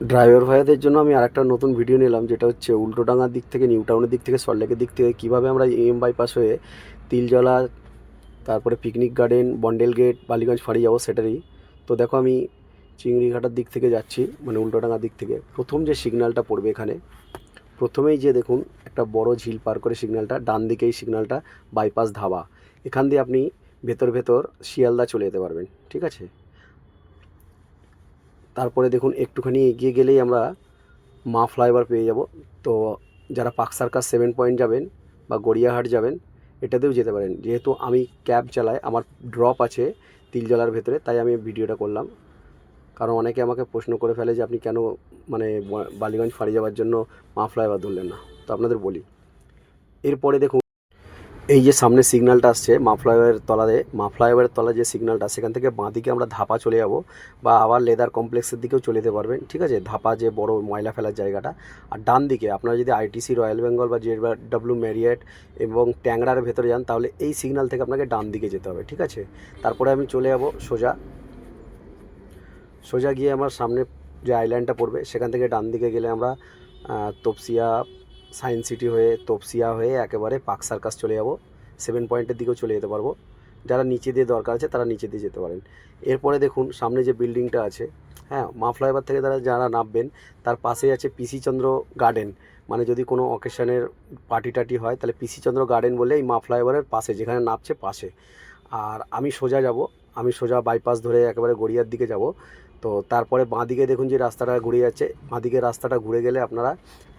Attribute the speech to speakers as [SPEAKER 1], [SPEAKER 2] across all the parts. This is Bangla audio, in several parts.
[SPEAKER 1] ড্রাইভার ভাইদের জন্য আমি আরেকটা নতুন ভিডিও নিলাম, যেটা হচ্ছে উল্টোডাঙ্গার দিক থেকে নিউ টাউনের দিক থেকে সল্টলেকের দিক থেকে কীভাবে আমরা এম বাইপাস হয়ে তিলজলা, তারপরে picnic garden Bondel gate Ballygunge ফাঁড়ি যাব সেটারই। তো দেখো আমি চিংড়িঘাটার দিক থেকে যাচ্ছি মানে উল্টোডাঙ্গার দিক থেকে। প্রথম যে সিগন্যালটা পড়বে এখানে, প্রথমেই যে দেখুন, একটা বড় ঝিল পার করে সিগন্যালটা ডান দিকেই সিগন্যালটা বাইপাস ধাবা। এখান দিয়ে আপনি ভেতর ভেতর শিয়ালদা চলে যেতে পারবেন, ঠিক আছে? তারপরে দেখুন, একটুখানি এগিয়ে গেলেই আমরা মা ফ্লাইওভার পেয়ে যাব। তো যারা পাক সার্কাস সেভেন পয়েন্ট যাবেন বা গড়িয়াহাট যাবেন, এটাতেও যেতে পারেন। যেহেতু আমি ক্যাব চালাই, আমার ড্রপ আছে তিলজলার ভেতরে, তাই আমি ভিডিওটা করলাম। কারণ অনেকে আমাকে প্রশ্ন করে ফেলে যে আপনি কেন মানে বালিগঞ্জ ফাঁড়ি যাওয়ার জন্য মা ফ্লাইওভার ধরলেন না? তো আপনাদের বলি। এরপরে দেখুন এই যে সামনে সিগন্যালটা আসছে, মা ফ্লাইওভারের তলাতে, মা ফ্লাইওভারের তলা যে সিগন্যালটা সেখান থেকে বাঁদিকে আমরা ধাপা চলে যাব বা আবার লেদার কমপ্লেক্সের দিকেও চলে যেতে পারবেন, ঠিক আছে? ধাপা যে বড় ময়লা ফেলার জায়গাটা। আর ডান দিকে আপনারা যদি আইটিসি রয়্যাল বেঙ্গল বা জে ডাব্লিউ ম্যারিয়েট এবং ট্যাংরার ভেতরে যান, তাহলে এই সিগন্যাল থেকে আপনাকে ডান দিকে যেতে হবে, ঠিক আছে? তারপরে আমি চলে যাব সোজা। সোজা গিয়ে আমার সামনে যে আইল্যান্ডটা পড়বে, সেখান থেকে ডান দিকে গেলে আমরা তপসিয়া সায়েন্স সিটি হয়ে, তপসিয়া হয়ে একেবারে পাক সার্কাস চলে যাব। সেভেন পয়েন্টের দিকেও চলে যেতে পারব। যারা নিচে দিয়ে দরকার আছে, তারা নিচে দিয়ে যেতে পারেন। এরপরে দেখুন, সামনে যে বিল্ডিংটা আছে হ্যাঁ মা ফ্লাইওভার থেকে তারা যারা নামবেন, তার পাশেই আছে পিসি চন্দ্র গার্ডেন। মানে যদি কোনো অকেশনের পার্টি টাটি হয়, তাহলে পিসি চন্দ্র গার্ডেন বলে এই মা ফ্লাইওভারের পাশে, যেখানে নামছে পাশে। আর আমি সোজা যাব, আমি সোজা বাইপাস ধরে একেবারে গড়িয়ার দিকে যাব। তো তারপরে বাঁদিকে দেখুন যে রাস্তাটা ঘুরে যাচ্ছে। বাঁদিকে রাস্তাটা ঘুরে গেলে আপনারা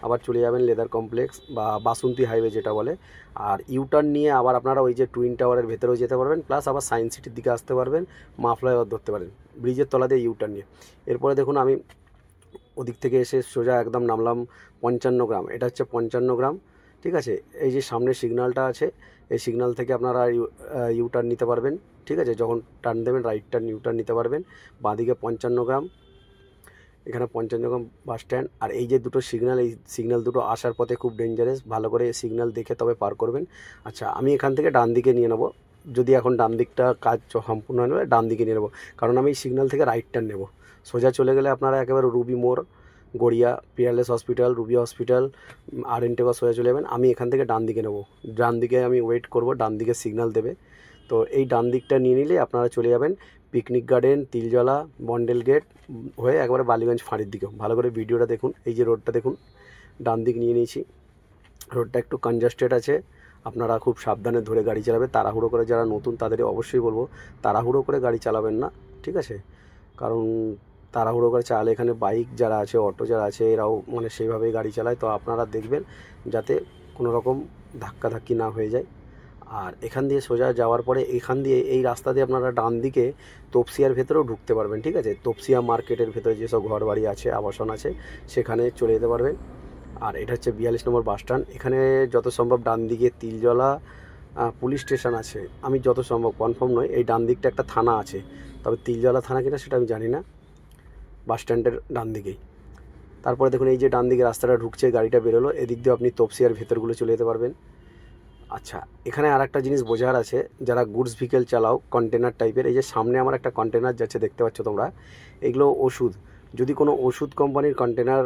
[SPEAKER 1] আবার চলে যাবেন লেদার কমপ্লেক্স বা বাসন্তী হাইওয়ে যেটা বলে। আর ইউটার্ন নিয়ে আবার আপনারা ওই যে টুইন টাওয়ারের ভেতরেও যেতে পারবেন প্লাস আবার সায়েন্স সিটির দিকে আসতে পারবেন মা ফ্লাইওভার ধরতে পারেন ব্রিজের তলা দিয়ে ইউটার্ন নিয়ে। এরপরে দেখুন আমি ওদিক থেকে এসে সোজা একদম নামলাম পঞ্চান্ন গ্রাম। এটা হচ্ছে পঞ্চান্ন গ্রাম, ঠিক আছে? এই যে সামনে সিগনালটা আছে, এই সিগনাল থেকে আপনারা ইউ টার্ন নিতে পারবেন। ঠিক আছে? যখন টার্ন দেবেন রাইট টার্ন নিউ টার্ন নিতে পারবেন। বাঁদিকে পঞ্চান্ন গ্রাম, এখানে পঞ্চান্ন গ্রাম বাস স্ট্যান্ড আর এই যে দুটো সিগন্যাল এই সিগন্যাল দুটো আসার পথে খুব ডেঞ্জারাস ভালো করে সিগন্যাল দেখে তবে পার করবেন। আচ্ছা আমি এখান থেকে ডান দিকে নিয়ে নেব। যদি এখন ডান দিকটা কাজ সম্পূর্ণ হয় ডান দিকে নিয়ে নেব। কারণ আমি সিগন্যাল থেকে রাইট টার্ন নেব। সোজা চলে গেলে আপনারা একেবারে রুবি মোড়, Garia, Peerless hospital Ruby hospital আর এন টেবা সোজা চলে যাবেন। আমি এখান থেকে ডান দিকে নেব। ডান দিকে আমি ওয়েট করব, ডান দিকে সিগন্যাল দেবে। তো এই ডান দিকটা নিয়ে নিলে আপনারা চলে যাবেন picnic garden Tiljala Bondel gate হয়ে একবারে বালিগঞ্জ ফাঁড়ির দিকে ভালো করে ভিডিওটা দেখুন, এই যে রোডটা দেখুন, ডান দিক নিয়ে নিয়েছি। রোডটা একটু কনজাস্টেড আছে, আপনারা খুব সাবধানে ধরে গাড়ি চালাবে। তাড়াহুড়ো করে যারা নতুন তাদের অবশ্যই বলব, তাড়াহুড়ো করে গাড়ি চালাবেন না, ঠিক আছে? কারণ তাড়াহুড়ো করে চালালে এখানে বাইক যারা আছে অটো যারা আছে, এরাও মানে সেইভাবেই গাড়ি চালায়। তো আপনারা দেখবেন যাতে কোনো রকম ধাক্কাধাক্কি না হয়ে যায়। আর এখান দিয়ে সোজা যাওয়ার পরে এখান দিয়ে এই রাস্তা দিয়ে আপনারা ডান দিকে তপসিয়ার ভেতরেও ঢুকতে পারবেন, ঠিক আছে? তপসিয়া মার্কেটের ভেতরে যেসব ঘর বাড়ি আছে, আবাসন আছে, সেখানে চলে যেতে পারবেন। আর এটা হচ্ছে বিয়াল্লিশ নম্বর বাস স্ট্যান্ড। এখানে যত সম্ভব ডান দিকে তিলজলা পুলিশ স্টেশন আছে। আমি যত সম্ভব কনফার্ম নই, এই ডান দিকটা একটা থানা আছে। তবে তিলজলা থানা কিনা সেটা আমি জানি না। বাস স্ট্যান্ডের ডান দিকেই। তারপরে দেখুন এই যে ডান দিকে রাস্তাটা ঢুকছে, গাড়িটা বেরোলো, এদিক দিয়ে আপনি তপসিয়ার ভেতরগুলো চলে যেতে পারবেন। আচ্ছা এখানে আর একটা জিনিস বোঝার আছে, যারা গুডস ভেহিকেল চালাও কন্টেনার টাইপের এই যে সামনে আমার একটা কন্টেনার যাচ্ছে, দেখতে পাচ্ছ তোমরা, এগুলো ওষুধ। যদি কোনো ওষুধ কোম্পানির কন্টেনার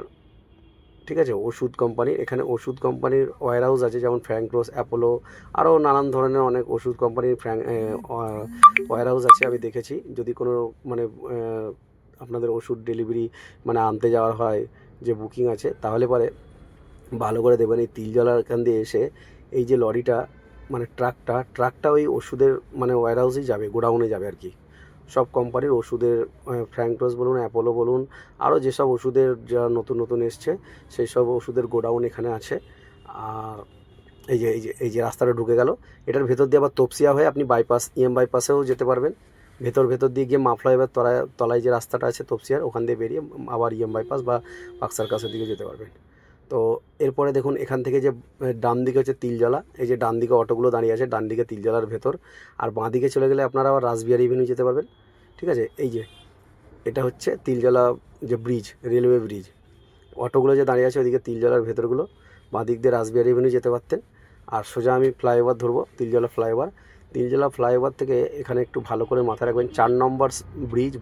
[SPEAKER 1] ঠিক আছে, ওষুধ কোম্পানি এখানে ওষুধ কোম্পানির ওয়ার হাউস আছে, যেমন ফ্র্যাঙ্করোস অ্যাপোলো আরও নানান ধরনের অনেক ওষুধ কোম্পানির ফ্র্যাঙ্ক ওয়ার হাউস আছে, আমি দেখেছি। যদি কোনো মানে আপনাদের ওষুধ ডেলিভারি মানে আনতে যাওয়ার হয়, যে বুকিং আছে, তাহলে পরে ভালো করে দেবেন এই তিলজলার এখান দিয়ে এসে এই যে লরিটা মানে ট্রাকটা ট্রাকটা ওই ওষুধের মানে ওয়ার হাউসেই যাবে, গোডাউনে যাবে আর কি। সব কোম্পানির ওষুধের ফ্র্যাঙ্কটোস বলুন অ্যাপোলো বলুন আরও যেসব ওষুধের যা নতুন নতুন এসছে, সেই সব ওষুধের গোডাউন এখানে আছে। আর এই যে এই যে এই যে রাস্তাটা ঢুকে গেল, এটার ভেতর দিয়ে আবার তপসিয়া হয়ে আপনি বাইপাস ইএম বাইপাসেও যেতে পারবেন। ভেতর ভেতর দিয়ে গিয়ে মাফলাইবার তলায় তলায় যে রাস্তাটা আছে, তপসিয়ার, ওখান দিয়ে বেরিয়ে আবার ইএম বাইপাস বা পাকসার কাছের দিকে যেতে পারবেন। তো এরপরে দেখুন এখান থেকে যে ডান দিকে হচ্ছে তিলজলা, এই যে ডান দিকে অটোগুলো দাঁড়িয়ে আছে ডান দিকে তিলজলার ভেতর। আর বাঁ দিকে চলে গেলে আপনারা আবার রাসবিহার এভিনিউ যেতে পারবেন, ঠিক আছে? এই যে, এটা হচ্ছে তিলজলা যে ব্রিজ রেলওয়ে ব্রিজ অটোগুলো যে দাঁড়িয়ে আছে ওদিকে তিলজলার ভেতরগুলো বাঁ দিক দিয়ে রাসবিহার এভিনিউ যেতে পারতেন। আর সোজা আমি ফ্লাইওভার ধরবো, তিলজলা ফ্লাইওভার তিলজলা ফ্লাইওভার থেকে এখানে একটু ভালো করে মাথায় রাখবেন, চার number bridge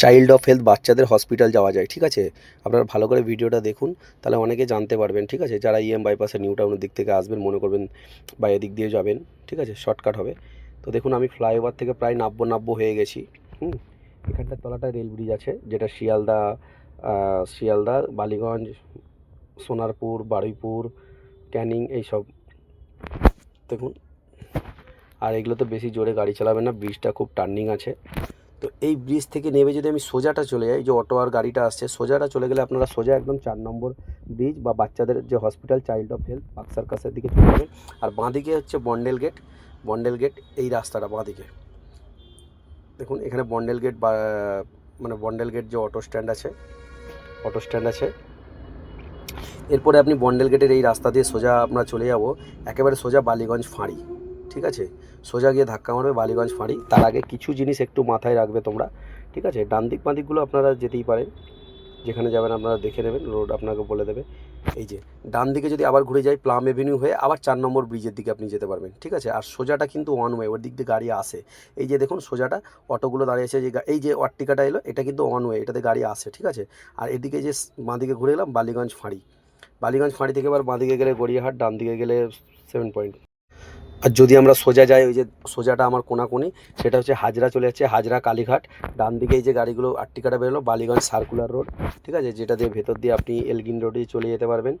[SPEAKER 1] child of health বাচ্চাদের হসপিটাল যাওয়া যায়, ঠিক আছে? আপনারা ভালো করে ভিডিওটা দেখুন, তাহলে অনেকে জানতে পারবেন, ঠিক আছে? যারা ইএম বাইপাসে নিউ টাউনের দিক থেকে আসবেন, মনে করবেন বা এদিক দিয়ে যাবেন, ঠিক আছে? শর্টকাট হবে। তো দেখুন, আমি ফ্লাইওভার থেকে প্রায় নাব্য নাব্য হয়ে গেছি, হুম? এখানটার তলাটায় রেল ব্রিজ আছে, যেটা শিয়ালদা শিয়ালদা, বালিগঞ্জ, সোনারপুর, বারুইপুর, ক্যানিং, এইসব। দেখুন, আর এগুলো তো বেশি জোরে গাড়ি চালাবেন না ব্রিজটা খুব টার্নিং আছে। তো এই ব্রিজ থেকে নেমে যদি আমি সোজাটা চলে যাই, যে অটো আর গাড়িটা আসছে, সোজাটা চলে গেলে আপনারা সোজা একদম চার নম্বর ব্রিজ বা বাচ্চাদের যে হসপিটাল চাইল্ড অফ হেলথ পাক সার্কাসের দিকে চলে যাবেন আর বাঁদিকে হচ্ছে বন্ডেল গেট বন্ডেল গেট এই রাস্তাটা বাঁদিকে। দেখুন, এখানে বন্ডেল গেট বা মানে বন্ডেল গেট যে অটো স্ট্যান্ড আছে অটো স্ট্যান্ড আছে। এরপরে আপনি বন্ডেল গেটের এই রাস্তা দিয়ে সোজা আমরা চলে যাব, একেবারে সোজা বালিগঞ্জ ফাঁড়ি। ঠিক আছে? সোজা গিয়ে ধাক্কা মারবে, বালিগঞ্জ ফাঁড়ি। তার আগে কিছু জিনিস একটু মাথায় রাখবে তোমরা, ঠিক আছে? ডান দিক, বাঁ দিকগুলো আপনারা যেতেই পারেন। যেখানে যাবেন আপনারা দেখে নেবেন, রোড আপনাকে বলে দেবে। এই যে, ডান দিকে যদি আবার ঘুরে যাই, প্লাম এভিনিউ হয়ে আবার চার নম্বর ব্রিজের দিকে আপনি যেতে পারবেন, ঠিক আছে? আর সোজাটা কিন্তু ওয়ান ওয়ে, ওর দিক দিয়ে গাড়ি আসে। এই যে দেখুন সোজাটা, অটোগুলো দাঁড়িয়েছে যে এই যে ওয়ার্টিকাটা এলো, এটা কিন্তু ওয়ান ওয়ে, এটাতে গাড়ি আসে, ঠিক আছে? আর এদিকে যে বাঁ দিকে ঘুরে এলাম, বালিগঞ্জ ফাঁড়ি। বালিগঞ্জ ফাঁড়ি থেকে এবার বাঁ দিকে গেলে গড়িয়াহাট, ডান দিকে গেলে সেভেন পয়েন্ট আর যদি আমরা সোজা যাই, ওই যে সোজাটা আমার কোনাকুনি, সেটা হচ্ছে হাজরা চলে যাচ্ছে, হাজরা কালীঘাট। ডান দিকে এই যে গাড়িগুলো আটটিকাটা বেরোলো, বালিগঞ্জ সার্কুলার রোড ঠিক আছে? যেটা দিয়ে ভেতর দিয়ে আপনি এলগিন রোডে চলে যেতে পারবেন।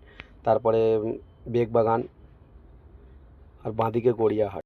[SPEAKER 1] তারপরে বেগবাগান, আর বাঁদিকে গড়িয়াহাট।